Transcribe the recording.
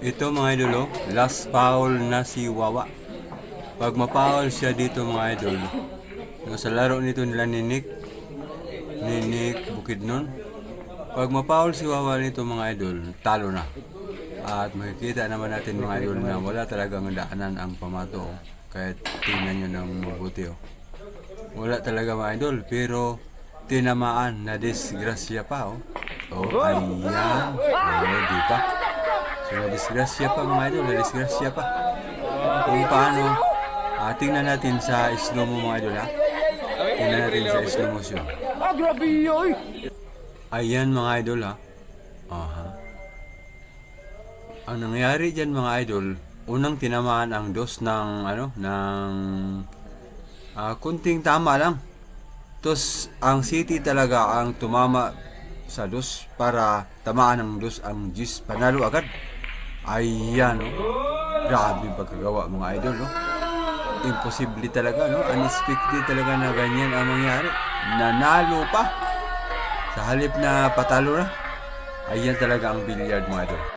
Ito mga idol, oh, last foul na si Wawa. Pag mapaul siya dito mga idol, sa laro nito nila ni Nick, ni Nick Bukidnon, pag mapaul si Wawa nito mga idol, talo na. At makikita naman natin mga idol na wala talagang daanan ang pamato. Kahit tingnan nyo ng mabuti. Oh. Wala talaga mga idol, pero tinamaan na disgrasya pa. Oh, oh ayan. Oh, pa. So, na-disgrasya pa mga idol, na-disgrasya pa. Kung paano, ah, tingnan natin sa slow mo mga idol ha. Tingnan natin sa slow motion. Ah, grabe yoy! Ayan mga idol ha. Aha. Ang nangyari dyan mga idol, unang tinamaan ang dos ng ano, ng ah, kunting tama lang. Tapos ang City talaga ang tumama sa dos para tamaan ng dos ang Gis panalo agad. Ayan, oh. Grabe pagkagawa mga idol, no? Imposible talaga, no? Unexpected talaga na ganyan ang mangyari. Nanalo pa. Sa halip na patalo na. Ayan talaga ang billiard mga idol.